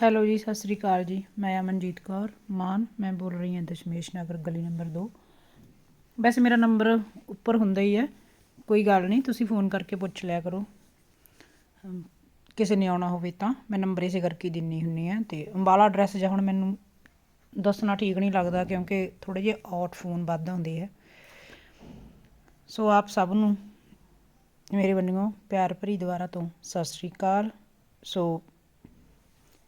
Hello ਜੀ, ਸਤਿ ਸ੍ਰੀ ਅਕਾਲ ਜੀ। ਮੈਂ ਅਮਨਜੀਤ ਕੌਰ, ਮਾਨ। ਮੈਂ ਬੋਲ ਰਹੀ ਹਾਂ ਦਸ਼ਮੇਸ਼ ਨਗਰ, ਗਲੀ ਨੰਬਰ 2 ਵੈਸੇ ਮੇਰਾ ਨੰਬਰ ਉੱਪਰ ਹੁੰਦਾ ਹੀ ਹੈ। ਕੋਈ ਗੱਲ ਨਹੀਂ, ਤੁਸੀਂ ਫੋਨ ਕਰਕੇ ਪੁੱਛ ਲਿਆ ਕਰੋ। ਕਿਸੇ ਨੇ ਆਉਣਾ ਹੋਵੇ ਤਾਂ। ਮੈਂ ਨੰਬਰ ਇਸੇ ਕਰਕੇ ਹੀ ਦਿੰਨੀ ਹੁੰਨੀ ਆ ਤੇ ਅੰਬਾਲਾ ਐਡਰੈਸ ਜਾਂ ਹੁਣ ਮੈਨੂੰ ਦੱਸਣਾ ਠੀਕ ਨਹੀਂ ਲੱਗਦਾ ਕਿਉਂਕਿ ਥੋੜੇ ਜਿਹੇ ਆਟ ਫੋਨ ਵੱਧ ਹੁੰਦੇ ਹੈ ਸੋ ਆਪ ਸਭ ਨੂੰ ਮੇਰੇ ਵੱਲੋਂ ਪਿਆਰ ਭਰੀ ਦੁਆਰਾ ਤੋਂ ਸਤਿ ਸ੍ਰੀ ਅਕਾਲ। ਸੋ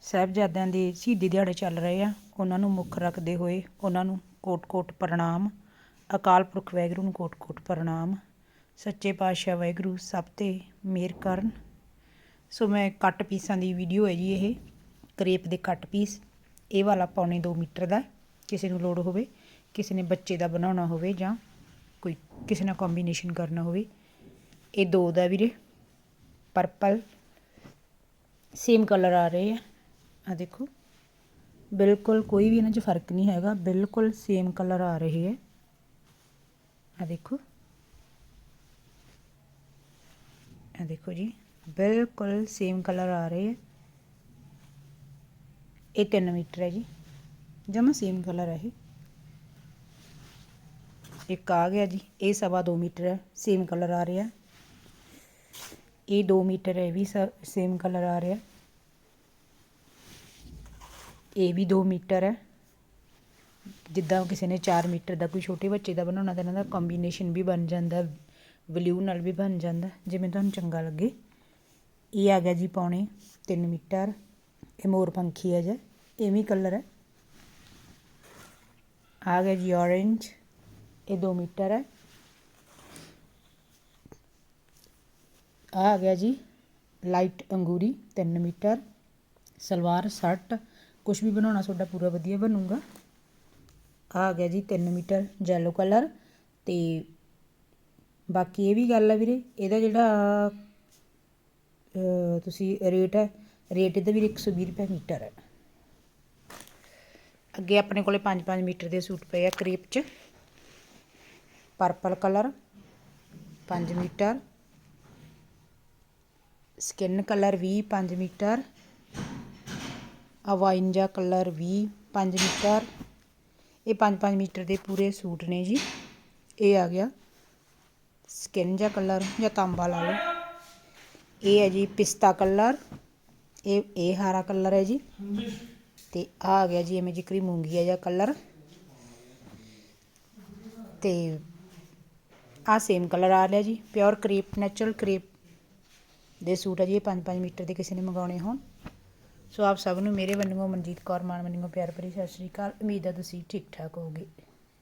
ਸਾਹਿਬਜ਼ਾਦਿਆਂ ਦੇ ਸ਼ਹੀਦੀ ਦਿਹਾੜੇ ਚੱਲ ਰਹੇ ਆ। ਉਹਨਾਂ ਨੂੰ ਮੁੱਖ ਰੱਖਦੇ ਹੋਏ ਉਹਨਾਂ ਨੂੰ ਕੋਟ-ਕੋਟ ਪ੍ਰਣਾਮ। ਅਕਾਲ ਪੁਰਖ ਵਾਹਿਗੁਰੂ ਨੂੰ ਕੋਟ-ਕੋਟ ਪ੍ਰਣਾਮ। ਸੱਚੇ ਪਾਤਸ਼ਾਹ ਵਾਹਿਗੁਰੂ, ਸਭ ਤੇ ਮਿਹਰ ਕਰਨ। ਸੋ ਮੈਂ ਕੱਟ ਪੀਸਾਂ ਦੀ ਵੀਡੀਓ ਹੈ ਜੀ ਇਹ। ਕਰੇਪ ਦੇ ਕੱਟ ਪੀਸ। ਇਹ ਵਾਲਾ ਪੌਣੇ 2 ਮੀਟਰ ਦਾ। ਕਿਸੇ ਨੂੰ ਲੋੜ ਹੋਵੇ, ਕਿਸੇ ਨੇ ਬੱਚੇ ਦਾ ਬਣਾਉਣਾ ਹੋਵੇ ਜਾਂ ਕੋਈ ਕਿਸੇ ਨਾਲ ਕੰਬੀਨੇਸ਼ਨ ਕਰਨਾ ਹੋਵੇ। ਇਹ ਦੋ ਦਾ ਵੀਰੇ। ਪਰਪਲ ਸੇਮ ਕਲਰ ਆ ਰਹੇ ਆ। ਆ ਦੇਖੋ। ਬਿਲਕੁਲ ਕੋਈ ਵੀ ਇਹਨਾਂ 'ਚ ਫ਼ਰਕ ਨਹੀਂ ਹੈਗਾ। ਬਿਲਕੁਲ ਸੇਮ ਕਲਰ ਆ ਰਹੇ ਹੈ। ਆ ਦੇਖੋ। ਆ ਦੇਖੋ ਜੀ। ਬਿਲਕੁਲ ਸੇਮ ਕਲਰ ਆ ਰਹੇ ਹੈ। ਇਹ 3 ਮੀਟਰ ਹੈ ਜੀ। ਜਮਾ ਸੇਮ ਕਲਰ ਹੈ ਇਹ। ਇੱਕ ਆ ਗਿਆ ਜੀ। ਇਹ ਸਵਾ 2 ਮੀਟਰ ਹੈ। ਸੇਮ ਕਲਰ ਆ ਰਿਹਾ। ਇਹ 2 ਮੀਟਰ ਹੈ, ਇਹ ਵੀ ਸੇਮ ਕਲਰ ਆ ਰਿਹਾ। ਇਹ ਵੀ 2 ਮੀਟਰ ਹੈ। ਜਿੱਦਾਂ ਕਿਸੇ ਨੇ 4 ਮੀਟਰ ਦਾ ਕੋਈ ਛੋਟੇ ਬੱਚੇ ਦਾ ਬਣਾਉਣਾ, ਤਾਂ ਇਹਨਾਂ ਦਾ ਕੰਬੀਨੇਸ਼ਨ ਵੀ ਬਣ ਜਾਂਦਾ ਬਲੂ ਨਾਲ ਵੀ ਬਣ ਜਾਂਦਾ। ਜਿਵੇਂ ਤੁਹਾਨੂੰ ਚੰਗਾ ਲੱਗੇ, ਇਹ ਆ ਗਿਆ ਜੀ ਪੌਣੇ 3 ਮੀਟਰ। ਇਹ ਮੋਰ ਪੰਖੀ ਹੈ ਜੀ, ਇਹ ਵੀ ਕਲਰ ਹੈ। ਆ ਗਿਆ ਜੀ orange, ਇਹ 2 ਮੀਟਰ ਹੈ। ਆ ਗਿਆ ਜੀ ਲਾਈਟ ਅੰਗੂਰੀ 3 ਮੀਟਰ। ਸਲਵਾਰ ਸ਼ਰਟ ਕੁਝ ਵੀ ਬਣਾਉਣਾ ਤੁਹਾਡਾ ਪੂਰਾ ਵਧੀਆ ਬਣੂਗਾ। ਆ ਗਿਆ ਜੀ 3 ਮੀਟਰ ਜੈਲੋ ਕਲਰ ਤੇ ਬਾਕੀ ਇਹ ਵੀ ਗੱਲ ਹੈ ਵੀਰੇ, ਇਹਦਾ ਜਿਹੜਾ ਤੁਸੀਂ ਰੇਟ ਹੈ ਰੇਟ ਇਹਦਾ ਵੀ 120 ਰੁਪਏ ਮੀਟਰ ਹੈ। ਅੱਗੇ ਆਪਣੇ ਕੋਲੇ 5-5 ਮੀਟਰ ਦੇ ਸੂਟ ਪਏ ਆ ਕਰੀਪ 'ਚ। Purple colour 5 metre. Skin colour ਵੀ 5 ਮੀਟਰ। ਅਵਾਈਨਜਾ ਕਲਰ ਵੀ 5 ਮੀਟਰ। ਇਹ 5-5 ਮੀਟਰ ਦੇ ਪੂਰੇ ਸੂਟ ਨੇ ਜੀ। ਇਹ ਆ ਗਿਆ ਸਕਿਨ ਜਾਂ ਕਲਰ ਜਾਂ ਤਾਂਬਾ ਲਾ ਲਓ। ਇਹ ਹੈ ਜੀ ਪਿਸਤਾ ਕਲਰ। ਇਹ ਇਹ ਹਰਾ ਕਲਰ ਹੈ ਜੀ। ਤੇ ਆ ਆ ਗਿਆ ਜੀ ਐਵੇਂ ਜਿਕਰੀ ਮੂੰਗੀਆ ਜਾਂ ਕਲਰ। ਤੇ ਆ ਸੇਮ ਕਲਰ ਆ ਰਿਹਾ ਜੀ। ਪਿਓਰ ਕ੍ਰੇਪ ਨੈਚੁਰਲ ਕ੍ਰੇਪ ਦੇ ਸੂਟ ਹੈ ਜੀ। ਇਹ 5-5 ਮੀਟਰ ਦੇ ਕਿਸੇ ਨੇ ਮੰਗਾਉਣੇ ਹੋਣ। ਸੋ ਆਪ ਸਭ ਨੂੰ ਮੇਰੇ ਵੱਲੋਂ ਮਨਜੀਤ ਕੌਰ ਮਾਨ ਵੱਲੋਂ ਪਿਆਰ ਭਰੀ ਸਤਿ ਸ਼੍ਰੀ ਅਕਾਲ। ਉਮੀਦ ਹੈ ਤੁਸੀਂ ਠੀਕ ਠਾਕ ਹੋਵੋਗੇ।